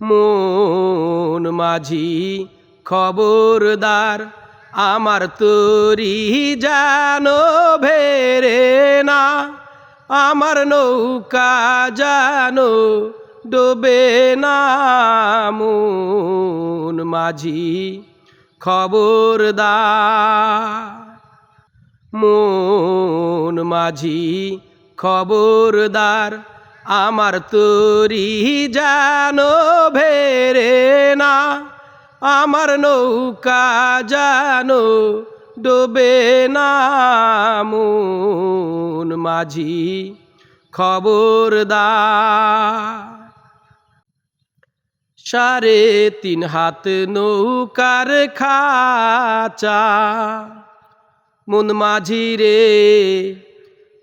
মন মাঝি খবরদার, আমার তরি জানো ভেরে না, আমার নৌকা জানো ডোবে না। মন মাঝি খবরদার, মন মাঝি খবরদার আমার তরি জানো ভেরে না, আমার নৌকা জানো ডোবে না মন মাঝি খবরদার। সাড়ে তিন হাত নৌকার খাচা, মন মাঝি রে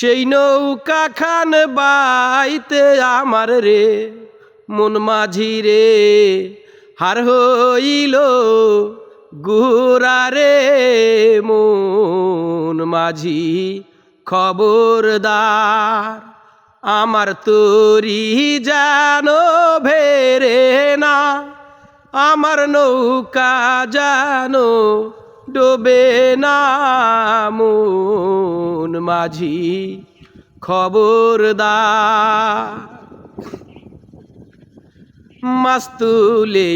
সেই নৌকা খান বাইতে আমার রে, মন মাঝি রে। হার হইল গুরা রে, মন মাঝি খবরদার। আমার তরি জানো ভেরে না, আমার নৌকা জানো ডোবে না মন মাঝি খবরদার। মাস্তুলে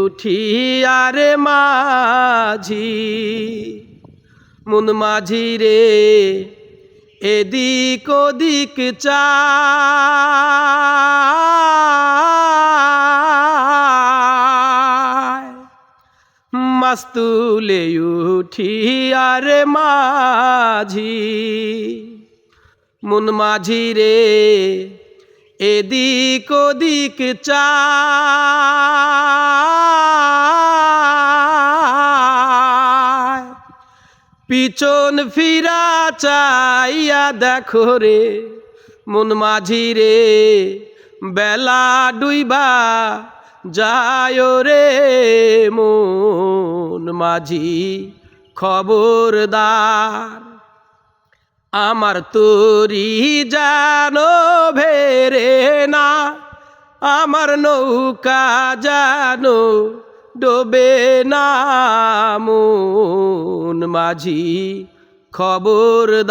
উঠি আরে মাঝি, মন মাঝি রে, এদিক ওদিক চায় মাস্তুলে উঠি আরে মাঝি, মন মাঝি রে, এদিক ওদিক চায় পিছন ফিরা চাইয়া দেখো রে, মন মাঝি রে, বেলা ডুইবা যায় রে মন। মাঝি খবরদার। আমার তরি জানো ভেরে না, আমার নৌকা জানো ডোবে না। মন মাঝি খবরদার।